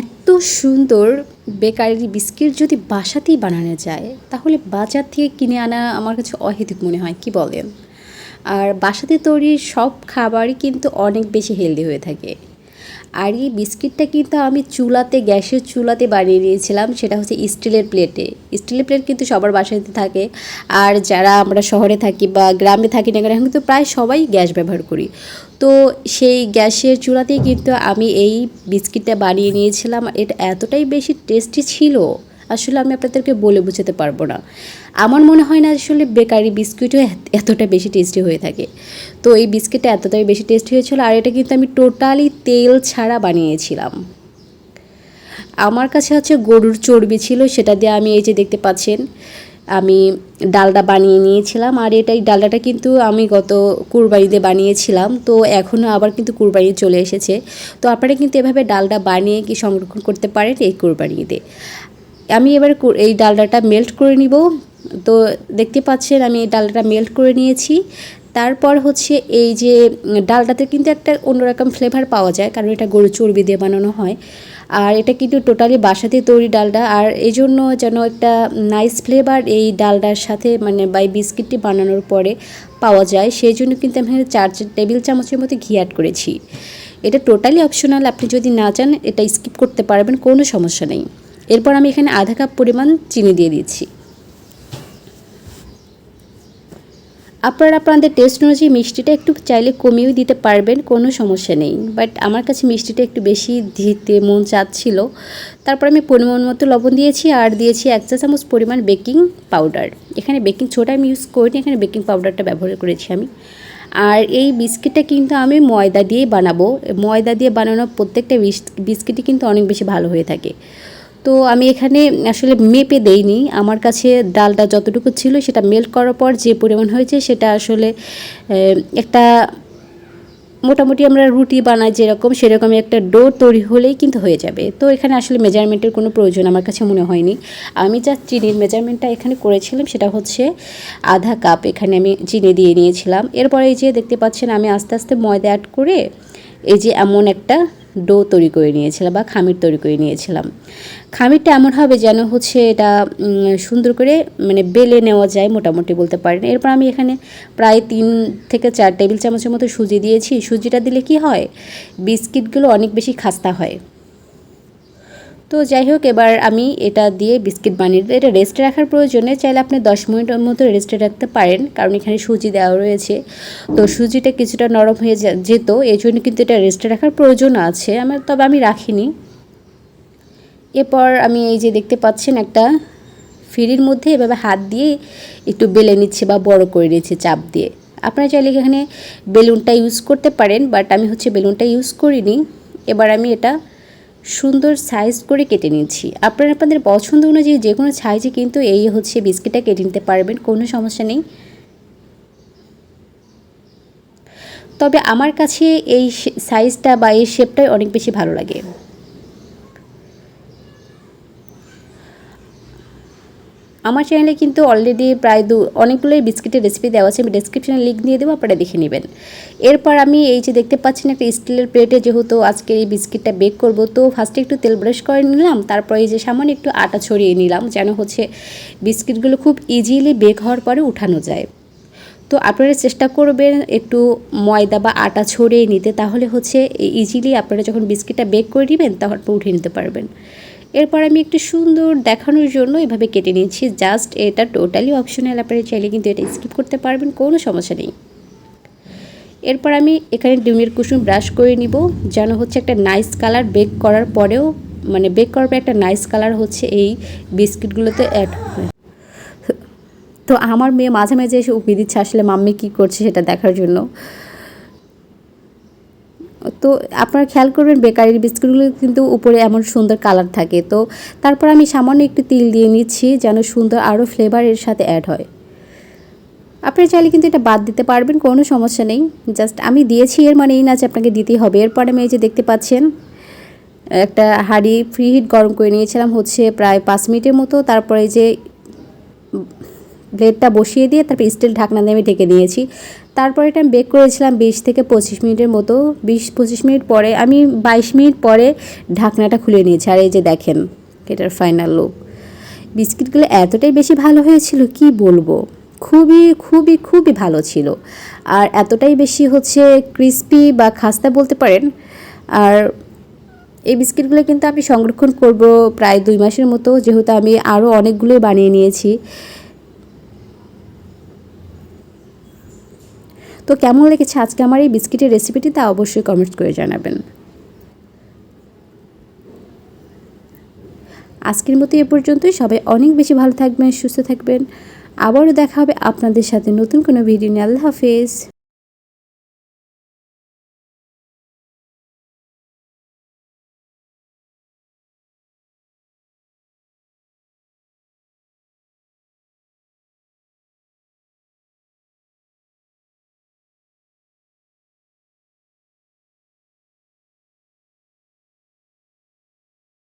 এত সুন্দর bakery biscuit যদি বাসাতেই বানানো যায়, তাহলে বাজার থেকে কিনে আনা আমার কাছে অহেতুক মনে হয়, কি বলেন? আর বাসাতে তৈরি সব খাবারই কিন্তু অনেক বেশি হেলদি হয়ে থাকে। আর এই বিস্কিটটা কিন্তু আমি চুলাতে, গ্যাসের চুলাতে বানিয়ে নিয়েছিলাম, সেটা হচ্ছে স্টিলের প্লেটে। স্টিলের প্লেট কিন্তু সবার বাসাতে থাকে। আর যারা আমরা শহরে থাকি বা গ্রামে থাকি না এখন কিন্তু প্রায় সবাই গ্যাস ব্যবহার করি। তো সেই গ্যাসের চুলাতেই কিন্তু আমি এই বিস্কিটটা বানিয়ে নিয়েছিলাম। এটা এতটাই বেশি টেস্টি ছিল আসলে আমি আপনাদেরকে বলে বোঝাতে পারব না। আমার মনে হয় না আসলে বেকারি বিস্কিটও এত- এতটা বেশি টেস্টি হয়ে থাকে। তো এই বিস্কিটটা এতটাই বেশি টেস্টি হয়েছিল, আর এটা কিন্তু আমি টোটালি তেল ছাড়া বানিয়েছিলাম। আমার কাছে হচ্ছে গরুর চর্বি ছিল, সেটা দিয়ে আমি এই যে দেখতে পাচ্ছেন, আমি ডালটা বানিয়ে নিয়েছিলাম। আর এটাই ডালডাটা কিন্তু আমি গত কুরবানিতে বানিয়েছিলাম, তো এখনও আবার কিন্তু কুরবানি চলে এসেছে। তো আপনারা কিন্তু এভাবে ডালটা বানিয়ে কি সংরক্ষণ করতে পারেন এই কুরবানিতে। আমি এবার এই ডালডাটা মেল্ট করে নিব। তো দেখতে পাচ্ছেন, আমি এই ডালডাটা মেল্ট করে নিয়েছি। তারপর হচ্ছে এই যে ডালটাতে কিন্তু একটা অন্যরকম ফ্লেভার পাওয়া যায়, কারণ এটা গরু চর্বি দিয়ে বানানো হয়। আর এটা কিন্তু টোটালি বাসাতে তৈরি ডালডা। আর এই জন্য যেন একটা নাইস ফ্লেভার এই ডালডার সাথে মানে বাই বিস্কিটটি বানানোর পরে পাওয়া যায়। সেই জন্য কিন্তু আমি চার টেবিল চামচের মতো ঘি অ্যাড করেছি। এটা টোটালি অপশনাল আপনি যদি না চান, এটা স্কিপ করতে পারবেন, কোনো সমস্যা নেই। এরপর আমি এখানে আধা কাপ পরিমাণ চিনি দিয়ে দিচ্ছি। আপনারা আপনাদের টেস্ট অনুযায়ী মিষ্টিটা একটু চাইলে কমিয়েও দিতে পারবেন, কোনো সমস্যা নেই। বাট আমার কাছে মিষ্টিটা একটু বেশি দিতে মন চাচ্ছিল। তারপর আমি পরিমাণ মতো লবণ দিয়েছি আর দিয়েছি এক চা চামচ পরিমাণ বেকিং পাউডার। এখানে বেকিং ছোটা আমি ইউজ করিনি, এখানে বেকিং পাউডারটা ব্যবহার করেছি আমি। আর এই বিস্কিটটা কিন্তু আমি ময়দা দিয়েই বানাবো। ময়দা দিয়ে বানানো প্রত্যেকটা বিস- বিস্কিটই কিন্তু অনেক বেশি ভালো হয়ে থাকে। তো আমি এখানে আসলে মেপে দেইনি। আমার কাছে ডালটা যতটুকু ছিল সেটা মেল্ট করার পর যে পরিমাণ হয়েছে সেটা আসলে একটা মোটামুটি আমরা রুটি বানাই যেরকম, সেরকমই একটা ডো তৈরি হলেই কিন্তু হয়ে যাবে। তো এখানে আসলে মেজারমেন্টের কোনো প্রয়োজন আমার কাছে মনে হয়নি। আমি যা চিনির মেজারমেন্টটা এখানে করেছিলাম সেটা হচ্ছে আধা কাপ এখানে আমি চিনি দিয়ে নিয়েছিলাম। এরপরে এই যে দেখতে পাচ্ছেন আমি আস্তে আস্তে ময়দা অ্যাড করে এই যে এমন একটা ডো তৈরি করে নিয়েছিলাম বা খামির তৈরি করে নিয়েছিলাম। খামিরটা এমন হবে যেন হচ্ছে এটা সুন্দর করে মানে বেলে নেওয়া যায় মোটামুটি বলতে পারেন। এরপর আমি এখানে প্রায় তিন থেকে চার টেবিল চামচের মতো সুজি দিয়েছি। সুজিটা দিলে কি হয়? বিস্কিটগুলো অনেক বেশি খাস্তা হয়। তো যাই হোক, এবার আমি এটা দিয়ে বিস্কিট বানিয়ে। এটা রেস্টে রাখার প্রয়োজনে চাইলে আপনি দশ মিনিটের মতো রেস্টে রাখতে পারেন, কারণ এখানে সুজি দেওয়া রয়েছে। তো সুজিটা কিছুটা নরম হয়ে যেত এই জন্য কিন্তু এটা রেস্টে রাখার প্রয়োজন আছে। আমার তবে আমি রাখিনি। এরপর আমি এই যে দেখতে পাচ্ছেন একটা ফিরির মধ্যে এভাবে হাত দিয়ে একটু বেলে নিচ্ছে বা বড় করে নিচ্ছে চাপ দিয়ে। আপনারা চাইলে এখানে বেলুনটা ইউজ করতে পারেন বাট আমি হচ্ছে বেলুনটা ইউজ করিনি। এবার আমি এটা সুন্দর সাইজ করে কেটে নিয়েছি আপনারা আপনাদের পছন্দ অনুযায়ী যে কোনো সাইজে কিন্তু এই হচ্ছে বিস্কিটটা কেটে নিতে পারবেন, কোনো সমস্যা নেই। তবে আমার কাছে এই সাইজটা বা এই শেপটাই অনেক বেশি ভালো লাগে। আমার চ্যানেলে কিন্তু অলরেডি প্রায় দু, অনেকগুলোই বিস্কিটের রেসিপি দেওয়া আছে। আমি ডেসক্রিপশনে লিঙ্ক দিয়ে দেবো, আপনারা দেখে নেবেন। এরপর আমি এই যে দেখতে পাচ্ছেন একটা স্টিলের প্লেটে যেহেতু আজকে এই বিস্কিটটা বেক করব, তো ফার্স্টে একটু তেল ব্রাশ করে নিলাম, তারপর এই যে সামান্য একটু আটা ছড়িয়ে নিলাম, যেন হচ্ছে বিস্কিটগুলো খুব ইজিলি বেক হওয়ার পরে উঠানো যায়। তো আপনারা চেষ্টা করবেন একটু ময়দা বা আটা ছড়িয়ে নিতে, তাহলে হচ্ছে ইজিলি আপনারা যখন বিস্কিটটা বেক করে নেবেন তখন উঠে নিতে পারবেন। এরপর আমি একটু সুন্দর দেখানোর জন্য এভাবে কেটে নিয়েছি। জাস্ট এটা টোটালি অপশনাল, আপনারা চাইলে কিন্তু এটা স্কিপ করতে পারবেন, কোনো সমস্যা নেই। এরপর আমি এখানে ডিমের কুসুম ব্রাশ করে নিব, যেন হচ্ছে একটা নাইস কালার বেক করার পরেও মানে বেক করার পরে একটা নাইস কালার হচ্ছে এই বিস্কিটগুলোতে অ্যাড হয়। তো আমার মেয়ে মাঝে মাঝে এসে উপিয়ে দিচ্ছে, আসলে মাম্মি কী করছে সেটা দেখার জন্য। তো আপনারা খেয়াল করবেন বেকারির বিস্কুটগুলো কিন্তু উপরে এমন সুন্দর কালার থাকে। তো তারপর আমি সামান্য একটু তিল দিয়ে নিচ্ছি যেন সুন্দর আরও ফ্লেভার এর সাথে অ্যাড হয়। আপনি চাইলে কিন্তু এটা বাদ দিতে পারবেন, কোনো সমস্যা নেই। জাস্ট আমি দিয়েছি, এর মানে এই না যে আপনাকে দিতেই হবে। এরপর আমি এই যে দেখতে পাচ্ছেন, একটা হাঁড়ি ফ্রি হিট গরম করে নিয়েছিলাম হচ্ছে প্রায় পাঁচ মিনিটের মতো। তারপরে যে প্লেটটা বসিয়ে দিয়ে তারপর স্টিল ঢাকনা দিয়ে আমি ঢেকে নিয়েছি তারপরে এটা আমি বেক করেছিলাম বিশ থেকে পঁচিশ মিনিটের মতো। বিশ, পঁচিশ মিনিট পরে, আমি বাইশ মিনিট পরে ঢাকনাটা খুলে নিয়েছি। আর এই যে দেখেন, এটার ফাইনাল লুক বিস্কিটগুলো এতটাই বেশি ভালো হয়েছিল, কি বলব? খুবই খুবই খুবই ভালো ছিল। আর এতটাই বেশি হচ্ছে ক্রিস্পি বা খাস্তা বলতে পারেন। আর এই বিস্কিটগুলো কিন্তু আমি সংরক্ষণ করব প্রায় দুই মাসের মতো। যেহেতু আমি আরও অনেকগুলোই বানিয়ে নিয়েছি। তো কেমন লেগেছে আজকে আমার এই বিস্কিটের রেসিপিটি তা অবশ্যই কমেন্টস করে জানাবেন। আজকের মতো এ পর্যন্তই। সবাই অনেক বেশি ভালো থাকবেন, সুস্থ থাকবেন। আবারও দেখা হবে আপনাদের সাথে নতুন কোনো ভিডিও নিয়ে। আল্লাহ হাফেজ।